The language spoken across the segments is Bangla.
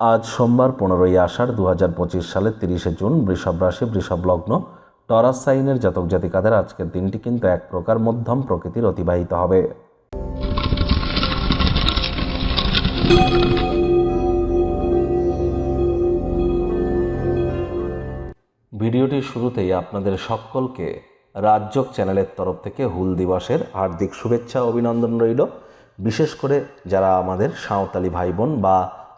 আজ সোমবার পনেরোই আষাঢ় দু হাজার পঁচিশ সালের তিরিশে জুন বৃষভ রাশি, বৃষভ লগ্ন। টরাস সাইনের জাতক জাতিকাদের আজকের দিনটি কিন্তু এক প্রকার মধ্যম প্রকৃতির অতিবাহিত হবে। ভিডিওটির শুরুতেই আপনাদের সকলকে রাজ্যক চ্যানেলের তরফ থেকে হুল দিবসের হার্দিক শুভেচ্ছা, অভিনন্দন রইল। বিশেষ করে যারা আমাদের সাঁওতালি ভাই বোন বা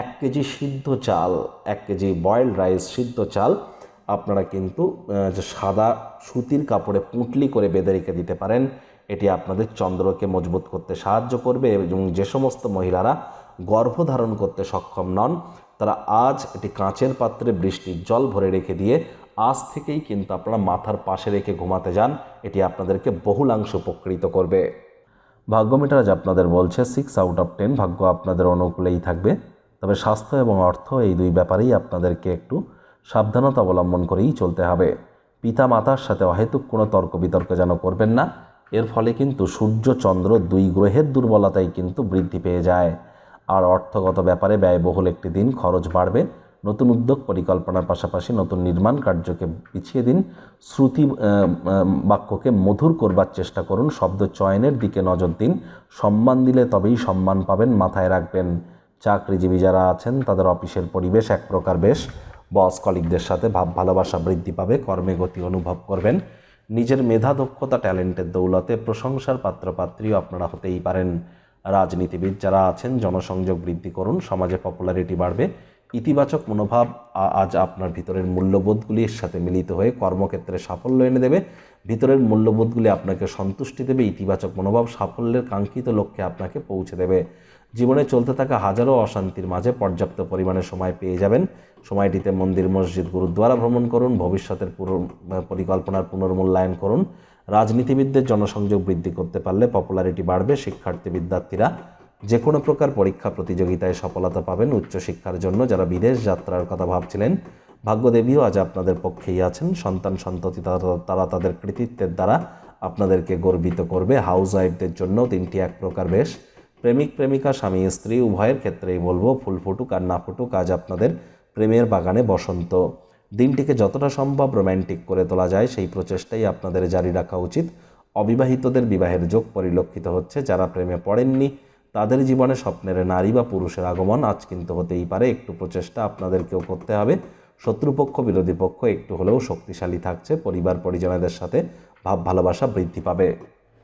এক কেজি সিদ্ধ চাল, এক কেজি বয়েলড রাইস সিদ্ধ চাল আপনারা কিন্তু যে সাদা সুতির কাপড়ে পুঁটলি করে বেঁধে রেখে দিতে পারেন। এটি আপনাদের চন্দ্রকে মজবুত করতে সাহায্য করবে এবং যে সমস্ত মহিলারা গর্ভধারণ করতে সক্ষম নন, তারা আজ এটি কাঁচের পাত্রে বৃষ্টির জল ভরে রেখে দিয়ে আজ থেকেই কিন্তু আপনারা মাথার পাশে রেখে ঘুমাতে যান। এটি আপনাদেরকে বহুলাংশ উপকৃত করবে। ভাগ্যমিটার আজ আপনাদের বলছে সিক্স আউট অফ টেন ভাগ্য আপনাদের অনুকূলেই থাকবে। তবে স্বাস্থ্য এবং অর্থ এই দুই ব্যাপারেই আপনাদেরকে একটু সাবধানতা অবলম্বন করেই চলতে হবে। পিতা মাতার সাথে অহেতুক কোনো তর্ক বিতর্ক যেন করবেন না, এর ফলে কিন্তু সূর্য চন্দ্র দুই গ্রহের দুর্বলতাই কিন্তু বৃদ্ধি পেয়ে যায়। আর অর্থগত ব্যাপারে ব্যয়বহুল একটি দিন খরচ বাড়বে, নতুন উদ্যোগ পরিকল্পনার পাশাপাশি নতুন নির্মাণ কার্যকে পিছিয়ে দিন, শ্রুতি বাক্যকে মধুর করবার চেষ্টা করুন, শব্দ চয়নের দিকে নজর দিন, সম্মান দিলে তবেই সম্মান পাবেন, মাথায় রাখবেন। চাকরিজীবী যারা আছেন, তাদের অফিসের পরিবেশ এক প্রকার বেশ। বস কলিকদের সাথে ভাব, ভালোবাসা বৃদ্ধি পাবে, কর্মে গতি অনুভব করবেন। নিজের মেধা, দক্ষতা, ট্যালেন্টের দৌলতে প্রশংসার পাত্রপাত্রীও আপনারা হতেই পারেন। রাজনীতিবিদ যারা আছেন, জনসংযোগ বৃদ্ধি করুন, সমাজে পপুলারিটি বাড়বে। ইতিবাচক মনোভাব আজ আপনার ভিতরের মূল্যবোধগুলির সাথে মিলিত হয়ে কর্মক্ষেত্রে সাফল্য এনে দেবে। ভিতরের মূল্যবোধগুলি আপনাকে সন্তুষ্টি দেবে, ইতিবাচক মনোভাব সাফল্যের কাঙ্ক্ষিত লক্ষ্যে আপনাকে পৌঁছে দেবে। জীবনে চলতে থাকা হাজারো অশান্তির মাঝে পর্যাপ্ত পরিমাণে সময় পেয়ে যাবেন। সময়টিতে মন্দির, মসজিদ, গুরুদ্বারা ভ্রমণ করুন, ভবিষ্যতের পুরো পরিকল্পনার পুনর্মূল্যায়ন করুন। রাজনীতিবিদদের জনসংযোগ বৃদ্ধি করতে পারলে পপুলারিটি বাড়বে, শিক্ষার্থী, বিদ্যার্থীরা যে কোনো প্রকার পরীক্ষা প্রতিযোগিতায় সফলতা পাবেন উচ্চশিক্ষার জন্য। যারা বিদেশ যাত্রার কথা ভাবছিলেন, ভাগ্যদেবীও আজ আপনাদের পক্ষেই আছেন। সন্তান সন্ততি তারা তাদের কৃতিত্বের দ্বারা আপনাদেরকে গর্বিত করবে। হাউস ওয়াইফদের জন্য তিনটি এক প্রকার বেশ। প্রেমিক, প্রেমিকা, স্বামী, স্ত্রী, উভয়ের ক্ষেত্রেই বলব, ফুল ফুটুক আর না ফুটুক, আজ আপনাদের প্রেমের বাগানে বসন্ত। দিনটিকে যতটা সম্ভব রোম্যান্টিক করে তোলা যায়, সেই প্রচেষ্টাই আপনাদের জারি রাখা উচিত। অবিবাহিতদের বিবাহের যোগ পরিলক্ষিত হচ্ছে, যারা প্রেমে পড়েননি, তাদের জীবনে স্বপ্নের নারী বা পুরুষের আগমন আজ কিন্তু হতেই পারে, একটু প্রচেষ্টা আপনাদেরকেও করতে হবে। শত্রুপক্ষ, বিরোধী পক্ষ একটু হলেও শক্তিশালী থাকছে পরিবার পরিজনদের সাথে ভাব ভালোবাসা বৃদ্ধি পাবে।